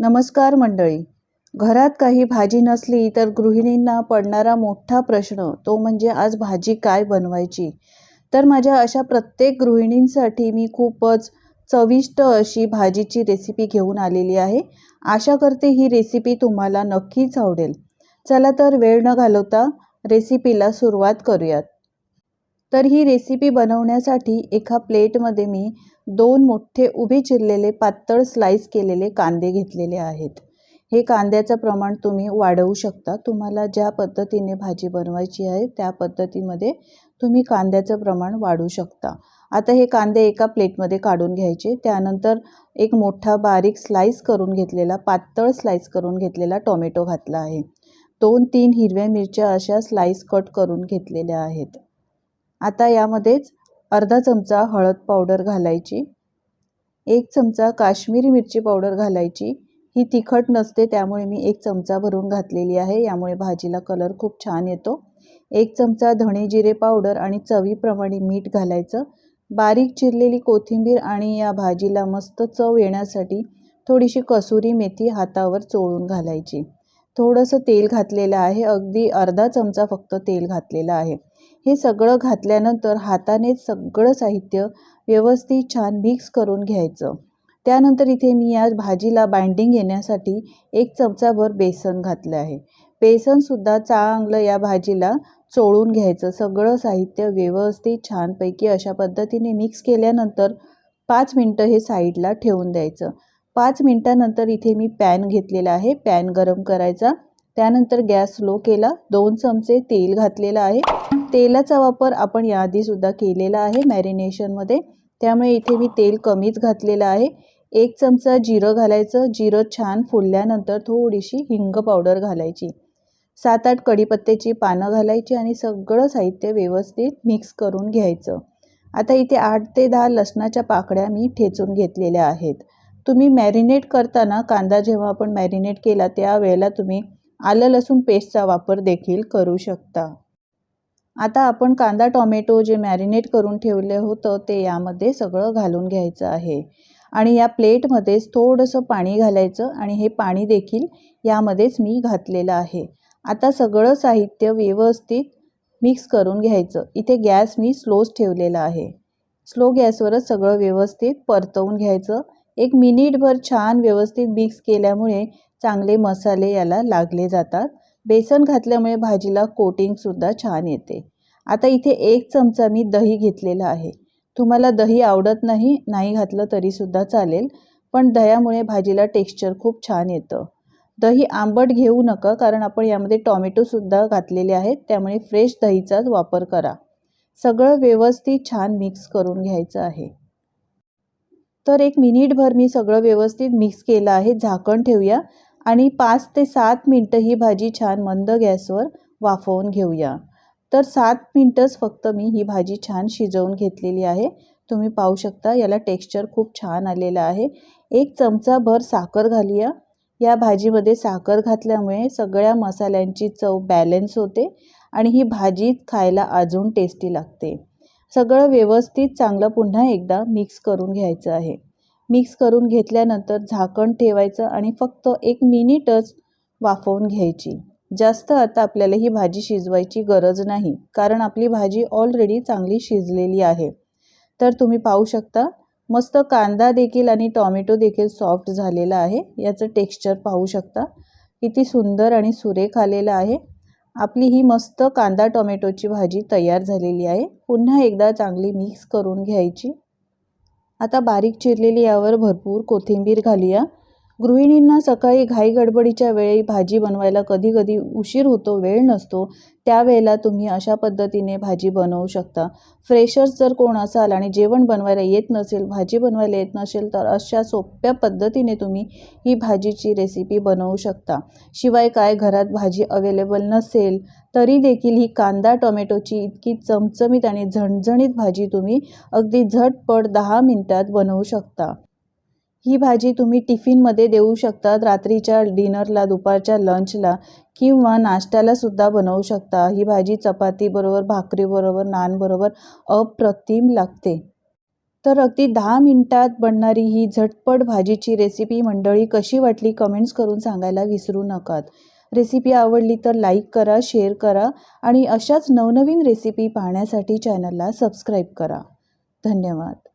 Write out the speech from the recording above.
नमस्कार मंडळी. घरात काही भाजी नसली तर गृहिणींना पडणारा मोठा प्रश्न तो म्हणजे आज भाजी काय बनवायची? तर माझ्या अशा प्रत्येक गृहिणींसाठी मी खूपच चविष्ट अशी भाजीची रेसिपी घेऊन आलेली आहे. आशा करते ही रेसिपी तुम्हाला नक्कीच आवडेल. चला तर वेळ न घालवता रेसिपीला सुरुवात करूयात. तर ही रेसिपी बनवण्यासाठी एका प्लेटमध्ये मी दोन मोठे उभे चिरलेले पातळ स्लाइस केलेले कांदे घेतलेले आहेत. हे कांद्याचं प्रमाण तुम्ही वाढवू शकता. तुम्हाला ज्या पद्धतीने भाजी बनवायची आहे त्या पद्धतीमध्ये तुम्ही कांद्याचं प्रमाण वाढवू शकता. आता हे कांदे एका प्लेटमध्ये काढून घ्यायचे. त्यानंतर एक मोठा बारीक स्लाइस करून घेतलेला पातळ स्लाइस करून घेतलेला टोमॅटो घातला आहे. दोन तीन हिरव्या मिरच्या अशा स्लाइस कट करून घेतलेल्या आहेत. आता यामध्येच अर्धा चमचा हळद पावडर घालायची. एक चमचा काश्मीरी मिरची पावडर घालायची. ही तिखट नसते त्यामुळे मी एक चमचा भरून घातलेली आहे. यामुळे भाजीला कलर खूप छान येतो. एक चमचा धणे जिरे पावडर आणि चवीप्रमाणे मीठ घालायचं. बारीक चिरलेली कोथिंबीर आणि या भाजीला मस्त चव येण्यासाठी थोडीशी कसुरी मेथी हातावर चोळून घालायची. थोडंसं तेल घातलेलं आहे. अगदी अर्धा चमचा फक्त तेल घातलेलं आहे. हे सगळं घातल्यानंतर हाताने सगळं साहित्य व्यवस्थित छान मिक्स करून घ्यायचं. त्यानंतर इथे मी या भाजीला बाइंडिंग येण्यासाठी एक चमचाभर बेसन घातलं आहे. बेसनसुद्धा चांगलं या भाजीला चोळून घ्यायचं. सगळं साहित्य व्यवस्थित छानपैकी अशा पद्धतीने मिक्स केल्यानंतर पाच मिनटं हे साईडला ठेवून द्यायचं. पाच मिनटानंतर इथे मी पॅन घेतलेला आहे. पॅन गरम करायचा. त्यानंतर गॅस स्लो केला. दोन चमचे तेल घातलेलं आहे. तेलाचा वापर आपण याआधीसुद्धा केलेला आहे मॅरिनेशनमध्ये त्यामुळे इथे मी तेल कमीच घातलेलं आहे. एक चमचा जिरं घालायचं. जिरं छान फुलल्यानंतर थोडीशी हिंग पावडर घालायची. सात आठ कढीपत्त्याची पानं घालायची आणि सगळं साहित्य व्यवस्थित मिक्स करून घ्यायचं. आता इथे आठ ते दहा लसणाच्या पाकळ्या मी ठेचून घेतलेल्या आहेत. तुम्ही मॅरिनेट करताना कांदा जेव्हा आपण मॅरिनेट केला त्यावेळेला तुम्ही आलं लसूण पेस्टचा वापर देखील करू शकता. आता आपण कांदा टोमॅटो जे मॅरिनेट करून ठेवले होतं ते यामध्ये सगळं घालून घ्यायचं आहे. आणि या प्लेटमध्येच थोडंसं पाणी घालायचं आणि हे पाणी देखील यामध्येच मी घातलेलं आहे. आता सगळं साहित्य व्यवस्थित मिक्स करून घ्यायचं. इथे गॅस मी स्लोच ठेवलेला आहे. स्लो गॅसवरच सगळं व्यवस्थित परतवून घ्यायचं. एक मिनिटभर छान व्यवस्थित मिक्स केल्यामुळे चांगले मसाले याला लागले जातात. बेसन घातल्यामुळे भाजीला कोटिंगसुद्धा छान येते. आता इथे एक चमचा मी दही घेतलेला आहे. तुम्हाला दही आवडत नाही नाही घातलं तरीसुद्धा चालेल पण दह्यामुळे भाजीला टेक्स्चर खूप छान येतं. दही आंबट घेऊ नका कारण आपण यामध्ये टॉमॅटोसुद्धा घातलेले आहेत त्यामुळे फ्रेश दहीचाच वापर करा. सगळं व्यवस्थित छान मिक्स करून घ्यायचं आहे. तर एक मिनिटभर मी सगळं व्यवस्थित मिक्स केलं आहे झाकण ठेवूया आणि पाच ते सात मिनटं ही भाजी छान मंद गॅसवर वाफवून घेऊया. तर सात मिनटंच फक्त मी ही भाजी छान शिजवून घेतलेली आहे. तुम्ही पाहू शकता याला टेक्स्चर खूप छान आलेलं आहे. एक चमचाभर साखर घालूया. या भाजीमध्ये साखर घातल्यामुळे सगळ्या मसाल्यांची चव बॅलन्स होते आणि ही भाजी खायला अजून टेस्टी लागते. सगळं व्यवस्थित चांगलं पुन्हा एकदा मिक्स करून घ्यायचं आहे. मिक्स करून घेतल्यानंतर झाकण ठेवायचं आणि फक्त एक मिनिटच वाफवून घ्यायची. जास्त आता आपल्याला ही भाजी शिजवायची गरज नाही कारण आपली भाजी ऑलरेडी चांगली शिजलेली आहे. तर तुम्ही पाहू शकता मस्त कांदा देखील आणि टॉमॅटो देखील सॉफ्ट झालेला आहे. याचं टेक्स्चर पाहू शकता. किती सुंदर आणि सुरेख आलेलं आहे. आपली ही मस्त कांदा टोमॅटोची भाजी तयार झालेली आहे. पुन्हा एकदा चांगली मिक्स करून घ्यायची. आता बारीक चिरलेली यावर भरपूर कोथिंबीर घालूया. गृहिणींना सकाळी घाई गडबडीच्या वेळी भाजी बनवायला कधी कधी उशीर होतो वेळ नसतो त्यावेळेला तुम्ही अशा पद्धतीने भाजी बनवू शकता. फ्रेशर्स जर कोण असाल आणि जेवण बनवायला येत नसेल भाजी बनवायला येत नसेल तर अशा सोप्या पद्धतीने तुम्ही ही भाजीची रेसिपी बनवू शकता. शिवाय काय घरात भाजी अवेलेबल नसेल तरी देखील ही कांदा टोमॅटोची इतकी चमचमीत आणि झणझणीत भाजी तुम्ही अगदी झटपट दहा मिनटात बनवू शकता. ही भाजी तुम्ही टिफिनमध्ये देऊ शकतात रात्रीच्या डिनरला दुपारच्या लंचला किंवा नाश्त्यालासुद्धा बनवू शकता. ही भाजी चपातीबरोबर भाकरीबरोबर नानबरोबर अप्रतिम लागते. तर अगदी दहा मिनिटात बनणारी ही झटपट भाजीची रेसिपी मंडळी कशी वाटली कमेंट्स करून सांगायला विसरू नकात. रेसिपी आवडली तर लाईक करा शेअर करा आणि अशाच नवनवीन रेसिपी पाहण्यासाठी चॅनलला सबस्क्राईब करा. धन्यवाद.